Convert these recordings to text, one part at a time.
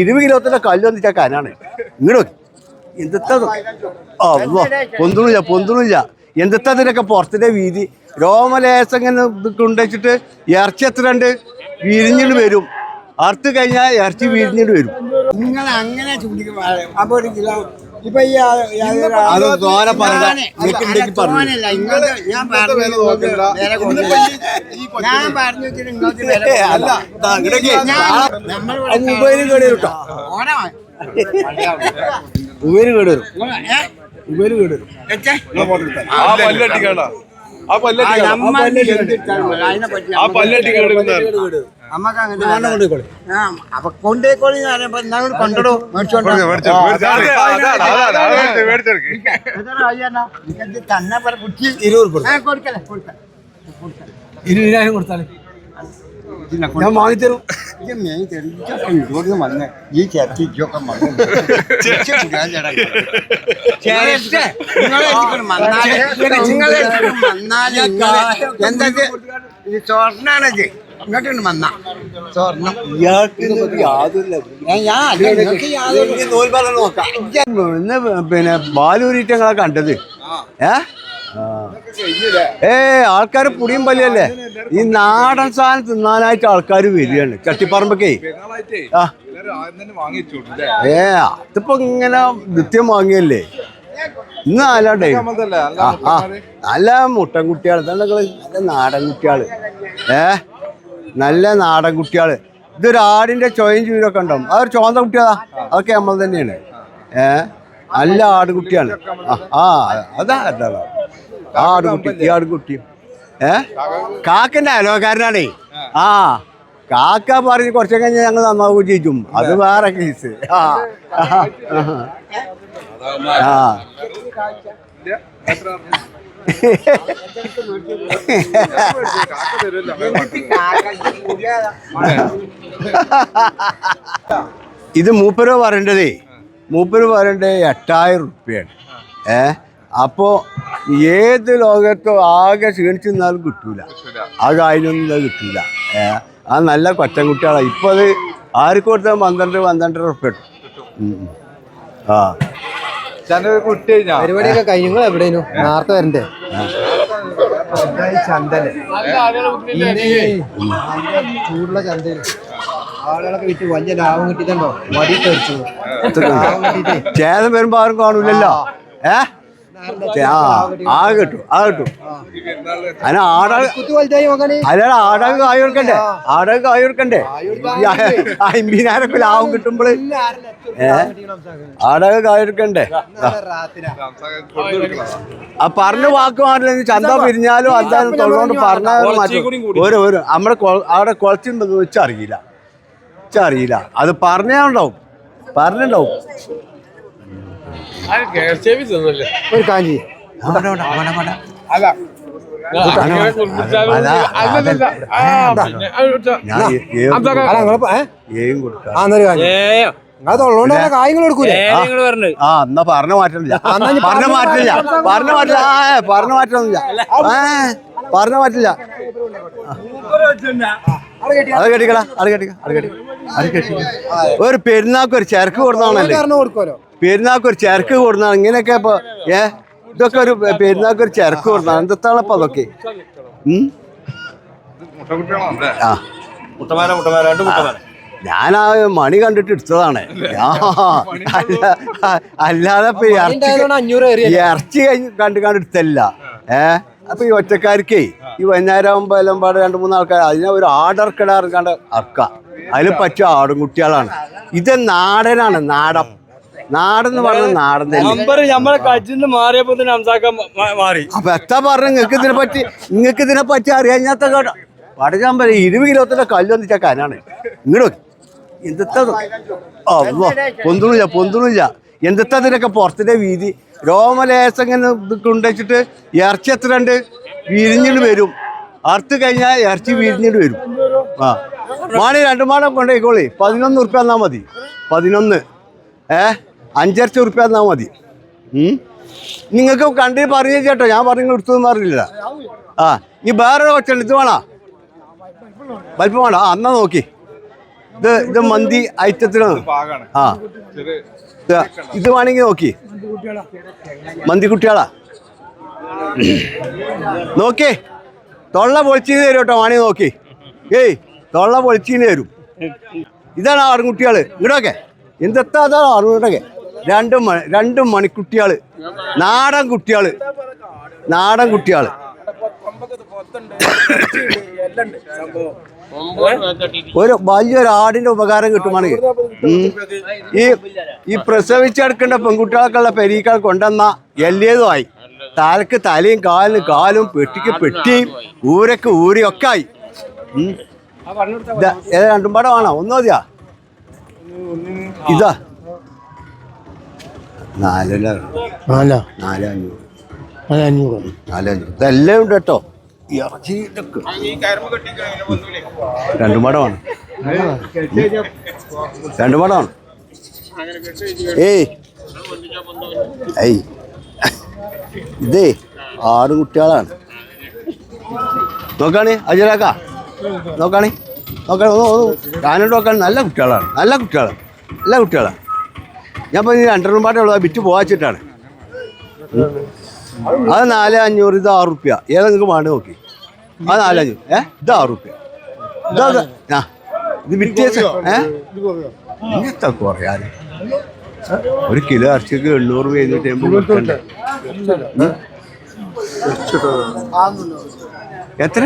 ഇരുപത് കിലോത്തിന്റെ കല്ല് വന്നിട്ടാ കനാണ്. ഇങ്ങോട്ട് എന്തെത്താ ഓ പൊന്തുണില്ല പൊന്തുണില്ല. എന്തെത്താ ഇതിനൊക്കെ പുറത്തിന്റെ വീതി? രോമലേശം ഇങ്ങനെ കൊണ്ടുവച്ചിട്ട് ഇറച്ചി എത്ര ഉണ്ട് വിരിഞ്ഞിട്ട് വരും. അറുത്ത് കഴിഞ്ഞാൽ ഇറച്ചി വിരിഞ്ഞിട്ട് വരും. നിങ്ങൾ അങ്ങനെ ചൂണ്ടിക്കും അപ്പൊ ഒരു കിലോ ഇപ്പൊ ഈ ആ- ഈ ആ- അത് തോനെ മൊബൈൽ കേട് കേട്ടോ. മൊബൈൽ കേട് വരും? മൊബൈൽ കേട് വരും. പല്ലട്ടി ആ പല്ലട്ടി കേടുന്ന നമുക്ക് അങ്ങനെ ആ, അപ്പൊ കൊണ്ടേക്കോളി എന്ന് പറയുമ്പോ എന്നാ കൂടി കൊണ്ടോ മേടിച്ചോണ്ടോ തന്നെ പറ കുറ്റി ഇരുപത് ആ, കൊടുക്കല്ലേ കൊടുക്കല്ലേ ഇരുപതിനായിരം കൊടുത്താലേ. ഞാൻ വാങ്ങിത്തരും വന്ന്. ഈ ചേർത്തി ഇരിക്കണം വന്നാൽ എന്താ ഇത്? ഇങ്ങോട്ട് വന്ന. സ്വർണം ഇന്ന് പിന്നെ ബാലൂരിട്ട് ഞങ്ങളെ കണ്ടത്. ഏ? ആ. ഏ ആൾക്കാർ പുടിയും പല്ലിയല്ലേ? ഈ നാടൻ സാധനം തിന്നാനായിട്ട് ആൾക്കാർ വരികയാണ്. ചട്ടിപ്പറമ്പൊക്കെ. ആ. ഏ അതിപ്പോ ഇങ്ങനെ നിത്യം വാങ്ങിയല്ലേ? ഇന്ന് ആലാണ്ടേ ആ നല്ല മുട്ടൻ കുട്ടികൾ നല്ല നാടൻ കുട്ടികൾ ഏ? നല്ല നാടൻ കുട്ടികൾ ഇതൊരു ആടിന്റെ ചോയും ചൂരൊക്കെ ഉണ്ടാവും. അതൊരു ചോന്ത കുട്ടികളാ. അതൊക്കെ നമ്മൾ തന്നെയാണ്. ഏ? നല്ല ആടുകുട്ടിയാണ് ആ അതാ അതാ. ആടുകുട്ടി ഈ ആടുകുട്ടി ഏ? കാക്കന്റെ അലോകാരനാണേ ആ കാക്ക പറഞ്ഞ് കുറച്ച് കഴിഞ്ഞാൽ ഞങ്ങൾ നന്നാവുകയും ചെയ്യും. അത് വേറെ കേസ് ആ, ആ. ഇത് മൂപ്പര് പറയേണ്ടതേ മൂപ്പര് പറയേണ്ടത് എട്ടായിരം റുപ്യാണ് ഏ? അപ്പോ ഏത് ലോകത്തോ ആകെ ക്ഷീണിച്ചു നിന്നാലും കിട്ടൂല. ആ കായിനൊന്നും കിട്ടൂല. ഏ? ആ നല്ല കൊച്ചൻകുട്ടികളാണ് ഇപ്പോൾ അത് ആർക്ക് കൊടുത്താൽ പന്ത്രണ്ട് പന്ത്രണ്ടര റുപ്യ കിട്ടും. ആ. പരിപാടിയൊക്കെ കഴിഞ്ഞു എവിടെയും നേരത്തെ വരണ്ടേ ചന്തൽ ചൂടുള്ള ചന്തയിൽ ആളുകളൊക്കെ വിറ്റ് വലിയ ലാഭം കിട്ടിയിട്ടുണ്ടോ മടി തെറിച്ചു ചേതം വരുമ്പോ ആരും കാണൂലല്ലോ ഏ ആ ആ കിട്ടും ആ കിട്ടും അതിന് ആടാ കായ് കൊടുക്കണ്ടേ? കായ് കൊടുക്കണ്ടേ? അമ്പതിനായിരം ലാഭം കിട്ടുമ്പോൾ ഏ? ആടാകെ കായ് കൊടുക്കണ്ടേ? ആ. പറഞ്ഞ വാക്ക് മാറില്ല. ചന്ത പിരിഞ്ഞാലും അതാണ് തൊള്ളോണ്ട് പറഞ്ഞാലും മാറ്റും ഒരു ഒരു നമ്മുടെ അവിടെ കുളച്ചുണ്ടെന്ന് വെച്ചറിയില്ല വെച്ചറിയില്ല അത് പറഞ്ഞാണ്ടാവും. പറഞ്ഞിട്ടുണ്ടാവും ഒരു കാഞ്ചി. അല്ല. എന്നാ പറഞ്ഞ മാറ്റില്ല പറഞ്ഞ മാറ്റില്ല പറഞ്ഞ മാറ്റില്ല പറഞ്ഞ മാറ്റമൊന്നുമില്ല. ഏ പറഞ്ഞ മാറ്റില്ല അത് കെട്ടിക്കടാ അത് കെട്ടിക്ക അത് കെട്ടി അത് കെട്ടി ഒരു പെരുന്നാൾക്ക് ഒരു ചരക്ക് കൊടുത്താണല്ലേ കൊടുക്കുമല്ലോ പെരുന്നാൾക്ക് ഒരു ചരക്ക് കൊടുന്നാണ്. ഇങ്ങനെയൊക്കെ ഇപ്പൊ ഏ? ഇതൊക്കെ ഒരു പെരുന്നാൾക്ക് ഒരു ചരക്ക് കൊടുന്നാണ്. എന്താണ് അതൊക്കെ ആ. ഞാൻ ആ. മണി കണ്ടിട്ട് എടുത്തതാണ്. അല്ലാതെ ഇപ്പൊ ഇറച്ചി കണ്ട് കണ്ട് എടുത്തല്ല. ഏ? അപ്പൊ ഈ ഒറ്റക്കാർക്കേ ഈ വൈകുന്നേരം ആകുമ്പോ എല്ലാം പാടെ രണ്ട് മൂന്ന് ആൾക്കാർ അതിനെ ഒരു ആടർക്കട ഇറക്കാണ്ട് അറക്കാം അതിൽ പറ്റിയ ആടും കുട്ടികളാണ്. ഇത് നാടനാണ് നാടൻ. നാടെന്ന് പറഞ്ഞ നാടൻ നമ്പർ നമ്മളെ കജിന്ന് മാറിയപ്പോ തന്നെ ഹംസാക്ക മാറി. അപ്പൊ എത്താ പറഞ്ഞു നിങ്ങൾക്ക് ഇതിനെ പറ്റി നിങ്ങൾക്ക് ഇതിനെ പറ്റി അറിയാഞ്ഞാത്ത കേട്ടോ. പടച്ചാൻ പറയും ഇരുപത് കിലോത്തിന്റെ കല്ല് വന്നിട്ട കനാണ്. ഇങ്ങോട്ട് എന്തെത്താ പൊന്തുണില്ല പൊന്തുണില്ല. എന്തെത്താ ഇതിനൊക്കെ പുറത്തിന്റെ വീതി? രോമലേശം ഇങ്ങനെ കൊണ്ടുവച്ചിട്ട് ഇറച്ചി എത്ര ഉണ്ട്? വിരിഞ്ഞിട്ട് വരും. അറുത്ത് കഴിഞ്ഞാൽ ഇറച്ചി വിരിഞ്ഞിട്ട് വരും. ആ. മാണി രണ്ട് മാണം കൊണ്ടുപോയിക്കോളി. പതിനൊന്ന് ഉറുപ്പ്യ തന്നാൽ മതി. പതിനൊന്ന്. ഏ? അഞ്ചരച്ച ഉറുപ്പ്യ തന്നാൽ മതി. നിങ്ങൾക്ക് കണ്ടി പറഞ്ഞു ചേട്ടോ ഞാൻ പറഞ്ഞു എടുത്തതെന്ന് അറിയില്ല. ആ ഇനി വേറെ കൊച്ചുണ്ട് ഇത് വേണോ? വലിപ്പം വേണോ? ആ എന്നാ നോക്കി. ഇത് ഇത് മന്തി ഐറ്റത്തിനാണ്. ആ. ഇത് വേണമെങ്കിൽ നോക്കി. മന്തി കുട്ടികളാ നോക്കി. തൊള്ള പൊളിച്ചീന്ന് തരും കേട്ടോ വേണമെങ്കിൽ നോക്കി. ഏയ് തൊള്ള പൊളിച്ചീന്ന് തരും. ഇതാണ് ആറുകുട്ടികൾ ഇങ്ങോട്ടൊക്കെ. എന്തെത്താ അതാണ് ആറുകുട്ടൊക്കെ രണ്ട് രണ്ട് മണിക്കുട്ടികൾ നാടൻ കുട്ടികൾ നാടൻ കുട്ടികൾ ഒരു വലിയൊരു ആടിന്റെ ഉപകാരം കിട്ടുവാണെങ്കിൽ ഈ ഈ പ്രസവിച്ചെടുക്കേണ്ട പെൺകുട്ടികൾക്കുള്ള പെരീക്കൾ കൊണ്ടുവന്ന എല്ലേതുമായി തലക്ക് തലയും കാലിന് കാലും പെട്ടിക്ക് പെട്ടിയും ഊരക്ക് ഊരിയൊക്കെ ആയി. രണ്ടും പടമാണോ ആണോ ഒന്ന് മതിയാ? ഇതാ. നാലല്ല. നാലാ? നാല് അഞ്ഞൂറ് അത് അഞ്ഞൂറ് നാല് അഞ്ഞൂറ് ഇതെല്ലാം ഉണ്ട് കേട്ടോ. ഇറച്ചി ഇതൊക്കെ. രണ്ടും പടമാണ് രണ്ടും പടമാണ് ഏയ്. ഏയ്. ഇതേ ആറ് കുട്ടികളാണ്. നോക്കാണേ അജിലാക്ക നോക്കാണേ. നോക്കാണേ ഒന്ന് ഒന്ന് നോക്കാൻ നല്ല കുട്ടികളാണ്. നല്ല കുട്ടികളാണ്. നല്ല കുട്ടികളാണ്. ഞാൻ ഇപ്പോൾ ഈ രണ്ടെണ്ണം പാട്ടുള്ളത് വിറ്റ് പോവാച്ചിട്ടാണ്. അത് നാല് അഞ്ഞൂറ് ഇത് ആറ് റുപ്യ. ഏതാ നിങ്ങൾക്ക് വേണ്ട നോക്കി. അത് നാല് അഞ്ഞൂറ് ഏ? ഇത് ആറ് റുപ്യ. ഇതാ. ആ ഇത് വിറ്റ് ഏ? ഇങ്ങനത്തെ കുറയാൻ. ഒരു കിലോ ഇറച്ചിക്ക് എണ്ണൂറ് രൂപ എഴുന്നൂറ്റി അമ്പത്. എത്ര?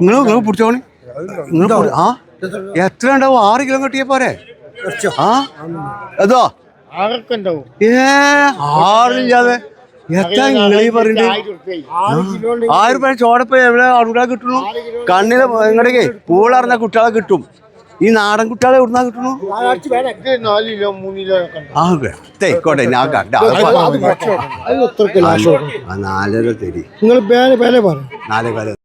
നിങ്ങൾ നിങ്ങൾ പിടിച്ചോണി നിങ്ങൾ ആ? എത്ര ഉണ്ടാവും? ആറ് കിലോ കിട്ടിയ പോരെ? ആ? അതോ? ആറൊക്കെ ഉണ്ടാവും ഏ ആറില്ലാതെ എത്ര നിങ്ങൾ ഈ പറയണ്ടേ? ആയിരം രൂപ ചോടപ്പ എവിടെ അവിടെ കിട്ടുന്നു? കണ്ണിൽ എങ്ങടേക്കേ പൂളറിഞ്ഞ കുട്ടികളെ കിട്ടും. ഈ നാടൻ കുട്ടികളെ എവിടുന്നാ കിട്ടുന്നു? ആയിക്കോട്ടെ ഞാൻ നാലര തരി. നാലേ കാലം.